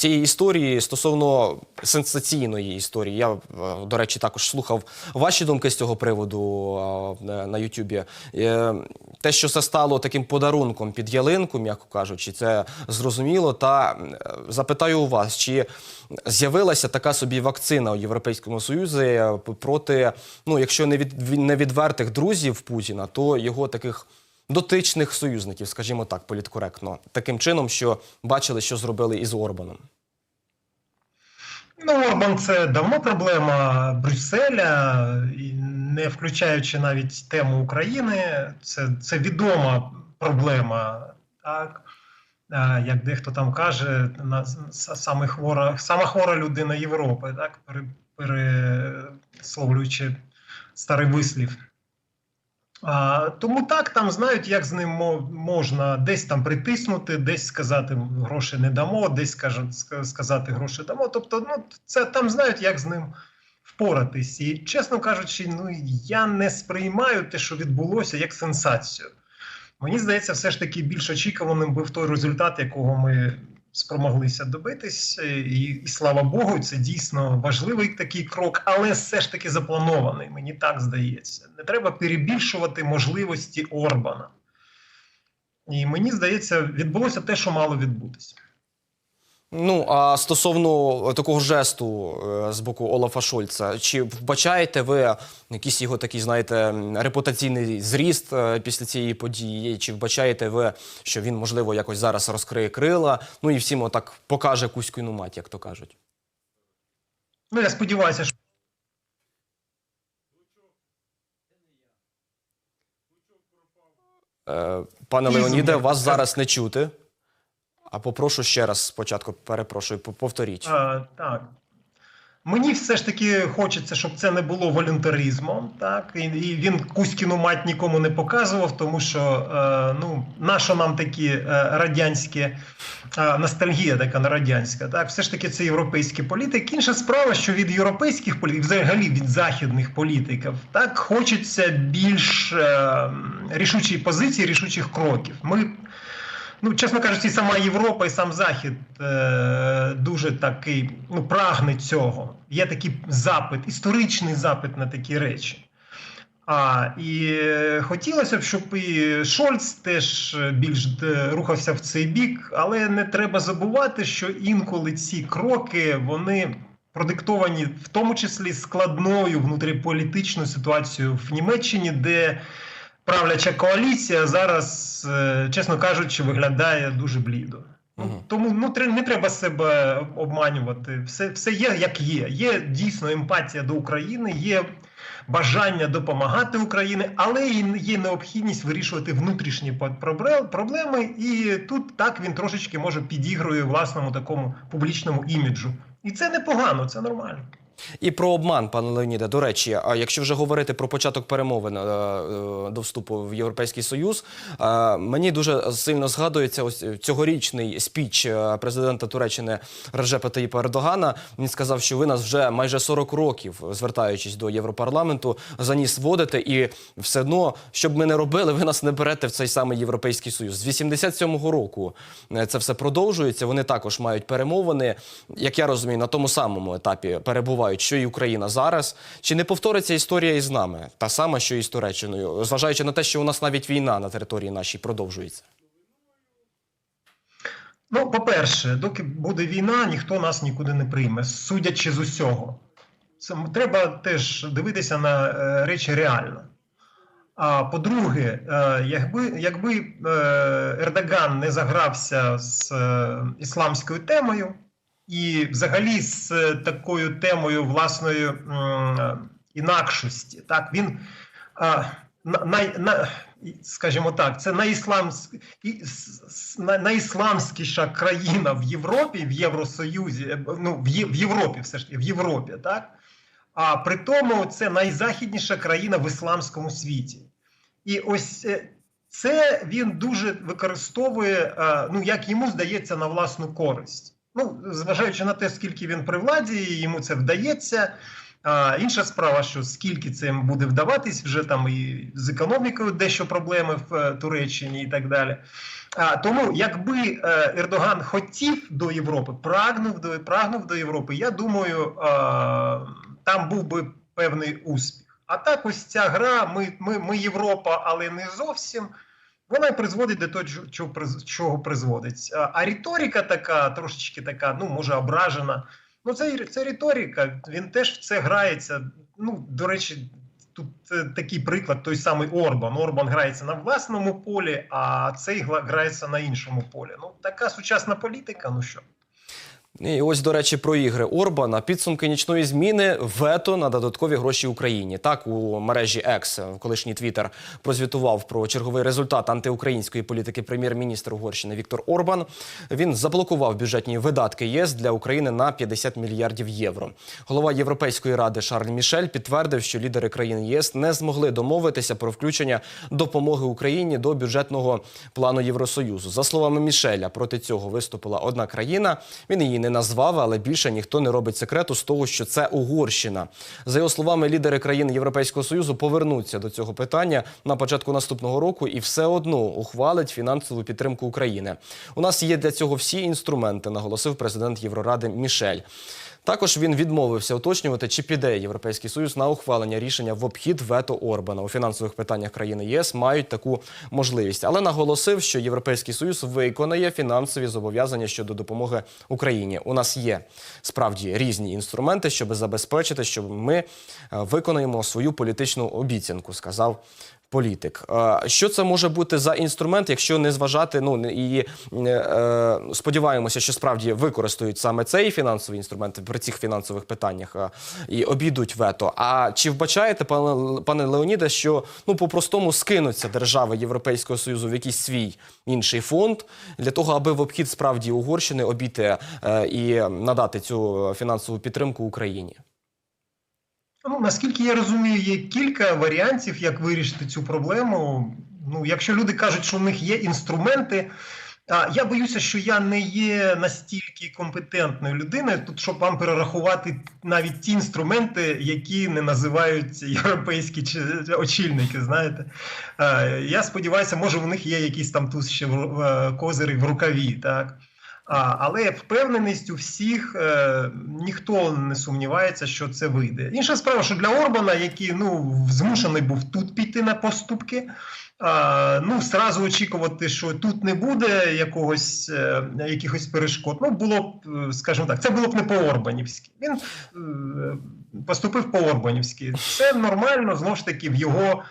цієї історії стосовно сенсаційної історії. Я, е, до речі, також слухав ваші думки з цього приводу е, на Ютубі. Е, Те, що це стало таким подарунком під ялинку, м'яко кажучи, це зрозуміло. Та запитаю у вас, чи з'явилася така собі вакцина у Європейському Союзі проти, ну, якщо не від не відвертих друзів Путіна, то його таких дотичних союзників, скажімо так, політкоректно, таким чином, що бачили, що зробили із Орбаном. Ну, Орбан це давно проблема Брюсселя, не включаючи навіть тему України. Це, це відома проблема, так. Як дехто там каже, на, саме хвора, сама хвора людина Європи, так, пересловлюючи старий вислів. А, тому так, там знають, як з ним можна десь там притиснути, десь сказати гроші не дамо, десь скажуть, сказати гроші дамо. Тобто, ну це там знають, як з ним впоратись. І чесно кажучи, ну я не сприймаю те, що відбулося, як сенсацію. Мені здається, все ж таки більш очікуваним був той результат, якого ми спромоглися добитись, і, і слава Богу, це дійсно важливий такий крок, але все ж таки запланований. Мені так здається. Не треба перебільшувати можливості Орбана. І мені здається, відбулося те, що мало відбутися. Ну а стосовно такого жесту е, з боку Олафа Шольца, чи вбачаєте ви якийсь його такий, знаєте, репутаційний зріст е, після цієї події? Чи вбачаєте ви, що він можливо якось зараз розкриє крила? Ну і всім отак покаже кузькину мать, як то кажуть? Ну, я сподіваюся, що Е, Пане Леоніде, вас зараз не чути. А попрошу ще раз спочатку, перепрошую, повторіть. А, так. Мені все ж таки хочеться, щоб це не було волюнтаризмом. Так? І, і він Кузькіну мать нікому не показував, тому що е, ну, нащо нам такі е, радянські е, ностальгія така на радянська. Так? Все ж таки це європейський політик. Інша справа, що від європейських політиків, взагалі від західних політиків, так хочеться більш е, рішучої позиції, рішучих кроків. Ми Ну, чесно кажучи, і сама Європа і сам Захід е, дуже такий ну, прагне цього. Є такий запит, історичний запит на такі речі. А, і е, хотілося б, щоб і Шольц теж більш е, рухався в цей бік, але не треба забувати, що інколи ці кроки вони продиктовані в тому числі складною внутріполітичною ситуацією в Німеччині, де правляча коаліція зараз, е, чесно кажучи, виглядає дуже блідо. Мгм. Тому ну, не треба себе обманювати. Все, все є як є. Є дійсно емпатія до України, є бажання допомагати Україні, але і є необхідність вирішувати внутрішні проблеми. І тут так він трошечки може підігрує власному такому публічному іміджу. І це непогано, це нормально. І про обман, пане Леоніде. До речі, а якщо вже говорити про початок перемовин е, е, до вступу в Європейський Союз, е, мені дуже сильно згадується ось цьогорічний спіч президента Туреччини Реджепа Таїпа Ердогана. Він сказав, що ви нас вже майже 40 років, звертаючись до Європарламенту, за ніс водите, і все одно, щоб ми не робили, ви нас не берете в цей самий Європейський Союз. З 87-го року це все продовжується. Вони також мають перемовини, як я розумію, на тому самому етапі перебувають, що і Україна зараз. Чи не повториться історія із нами, та сама, що і з Туреччиною, зважаючи на те, що у нас навіть війна на території нашій продовжується? Ну, по-перше, доки буде війна, ніхто нас нікуди не прийме, судячи з усього. Це треба теж дивитися на е, речі реально. А по-друге, е, якби, якби е, Ердоган не загрався з е, ісламською темою і взагалі з е, такою темою власної інакшості, так він. е, на, скажімо так, це найісламськіша країна в Європі, в Євросоюзі, е, ну в, Європі, все ж таки, в Європі, так? А при тому це найзахідніша країна в ісламському світі. І ось е, це він дуже використовує, е, ну як йому здається, на власну користь. Ну, зважаючи на те, скільки він при владі, йому це вдається. А, інша справа, що скільки це буде вдаватись, вже там і з економікою дещо проблеми в е, Туреччині і так далі. А, тому, якби е, Ердоган хотів до Європи, прагнув до прагнув до Європи, я думаю, е, там був би певний успіх. А так, ось ця гра, ми, ми, ми Європа, але не зовсім. Вона призводить до того, чого- чого, приз- чого призводить. А, риторика така, трошечки така, ну може, ображена. Ну, це, це риторика. Він теж в це грається. Ну, до речі, тут е, такий приклад, той самий Орбан. Орбан грається на власному полі, а цей грається на іншому полі. Ну, така сучасна політика. Ну що? І ось, до речі, про ігри Орбана. Підсумки нічної зміни вето на додаткові гроші Україні. Так у мережі X, колишній Твіттер, прозвітував про черговий результат антиукраїнської політики прем'єр-міністр Угорщини Віктор Орбан. Він заблокував бюджетні видатки ЄС для України на 50 мільярдів євро. Голова Європейської ради Шарль Мішель підтвердив, що лідери країн єС не змогли домовитися про включення допомоги Україні до бюджетного плану Євросоюзу. За словами Мішеля, проти цього виступила одна країна. Він її не назвав, але більше ніхто не робить секрету з того, що це Угорщина. За його словами, лідери країн Європейського союзу повернуться до цього питання на початку наступного року і все одно ухвалить фінансову підтримку України. У нас є для цього всі інструменти, наголосив президент Євроради Мішель. Також він відмовився уточнювати, чи піде Європейський Союз на ухвалення рішення в обхід вето Орбана у фінансових питаннях країни ЄС мають таку можливість, але наголосив, що Європейський Союз виконає фінансові зобов'язання щодо допомоги Україні. У нас є справді різні інструменти, щоб забезпечити, що ми е, виконаємо свою політичну обіцянку, сказав. Політик, що це може бути за інструмент, якщо не зважати? Ну і е, е, сподіваємося, що справді використають саме цей фінансовий інструмент при цих фінансових питаннях е, і обійдуть вето. А чи вбачаєте, пане, пане Леоніде, що ну по-простому скинуться держави Європейського союзу в якийсь свій інший фонд для того, аби в обхід справді Угорщини обійти і надати цю фінансову підтримку Україні? Ну, наскільки я розумію, є кілька варіантів, як вирішити цю проблему. Ну, якщо люди кажуть, що в них є інструменти. А я боюся, що я не є настільки компетентною людиною, тут щоб вам перерахувати навіть ті інструменти, які не називають європейські очільники. Знаєте, я сподіваюся, може у них є якісь там тут ще в- е, козири в рукаві, так. Але впевненість у всіх е, ніхто не сумнівається, що це вийде. Інша справа, що для Орбана, який ну змушений був тут піти на поступки, ну зразу очікувати, що тут не буде якогось е, якихось перешкод. Ну було б, е, скажімо так, це було б не по Орбанівськи. Він е, поступив по Орбанівськи. Це нормально, знову ж таки, в його е,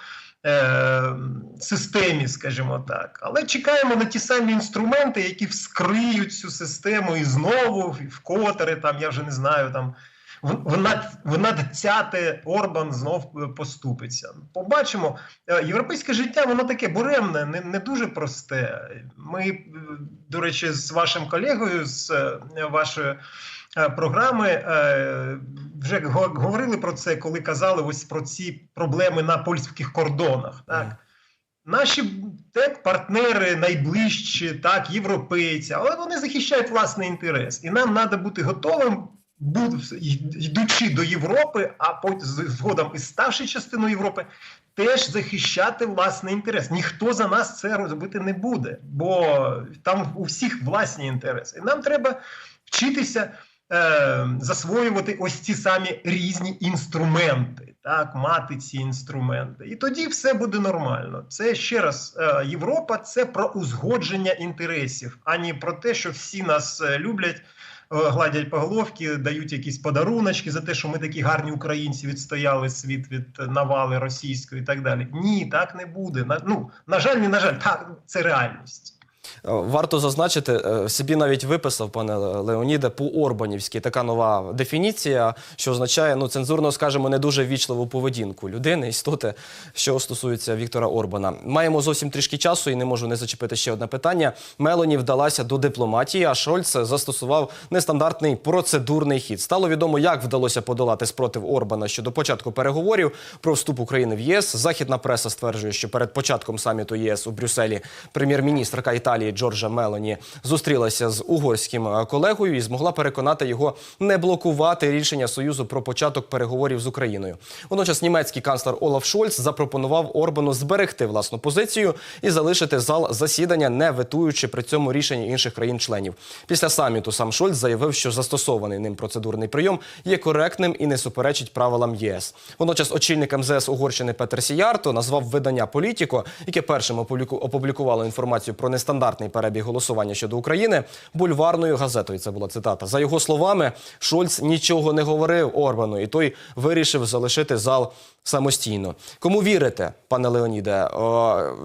системі, скажімо так. Але чекаємо на ті самі інструменти, які вскриють цю систему і знову, і вкотре, там, я вже не знаю, там. В, в, над, в надцяте Орбан знов е, поступиться. Побачимо. Е, Європейське життя, воно таке буремне, не, не дуже просте. Ми, е, до речі, з вашим колегою, з е, вашої е, програми е, вже говорили про це, коли казали ось про ці проблеми на польських кордонах. Так? Наші так, партнери найближчі, так, європейці, але вони захищають власний інтерес. І нам треба бути готовим, йдучи до Європи, а потім згодом і ставши частиною Європи, теж захищати власний інтерес. Ніхто за нас це робити не буде, бо там у всіх власні інтереси. І нам треба вчитися е, засвоювати ось ці самі різні інструменти, так, мати ці інструменти. І тоді все буде нормально. Це ще раз, е, Європа це про узгодження інтересів, а не про те, що всі нас е, люблять. е, Гладять по головки, дають якісь подаруночки за те, що ми такі гарні українці відстояли світ від навали російської і так далі. Ні, так не буде. На, ну, на жаль, не на жаль, так це реальність. Е, Варто зазначити, е, собі навіть виписав, пане Леоніде, по-орбанівськи така нова дефініція, що означає, ну, цензурно скажемо, не дуже ввічливу поведінку людини, істоти, що стосується Віктора Орбана. Маємо зовсім трішки часу і не можу не зачепити ще одне питання. Мелоні вдалася до дипломатії, а Шольц застосував нестандартний процедурний хід. Стало відомо, як вдалося подолати спротив Орбана щодо початку переговорів про вступ України в ЄС. Західна преса стверджує, що перед початком саміту ЄС у Брюсселі прем'єр-міністрка Італії Італії Джорджа Мелоні зустрілася з угорським е, колегою і змогла переконати його не блокувати рішення Союзу про початок переговорів з Україною. Водночас німецький канцлер Олаф Шольц запропонував Орбану зберегти власну позицію і залишити зал засідання, не ветуючи при цьому рішення інших країн-членів. Після саміту сам Шольц заявив, що застосований ним процедурний прийом є коректним і не суперечить правилам ЄС. Водночас очільник МЗС Угорщини Петер Сіярто назвав видання Політіко, яке першим опубліку- опублікувало інформацію про нестандартний перебіг голосування щодо України, бульварною газетою. Це була цитата. За його словами, Шольц нічого не говорив Орбану, і той вирішив залишити зал самостійно. Кому вірите, пане Леоніде?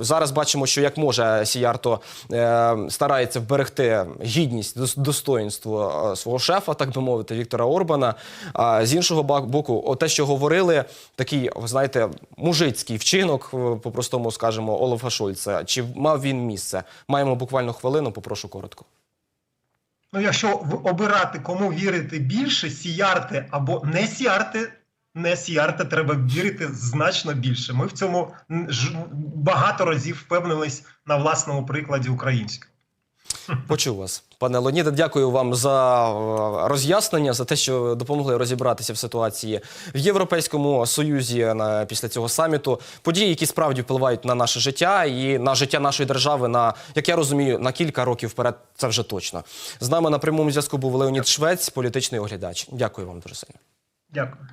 Зараз бачимо, що як може Сіярто е, старається вберегти гідність, дос- достоїнство е, свого шефа, так би мовити, Віктора Орбана. А з іншого боку, о, те, що говорили, такий, ви знаєте, мужицький вчинок, е, по-простому скажемо, Олафа Шольца. Чи мав він місце? Маємо буквально хвилину, попрошу коротко. Ну, якщо обирати, кому вірити більше, сіярте або не сіярте, не сіярте, треба вірити значно більше. Ми в цьому багато разів впевнились на власному прикладі українського. Почув вас, пане Леоніде. Дякую вам за е, роз'яснення, за те, що допомогли розібратися в ситуації в Європейському Союзі на після цього саміту. Події, які справді впливають на наше життя і на життя нашої держави, на як я розумію, на кілька років вперед. Це вже точно. З нами на прямому зв'язку був Леонід Швець, політичний оглядач. Дякую вам дуже сильно. Дякую.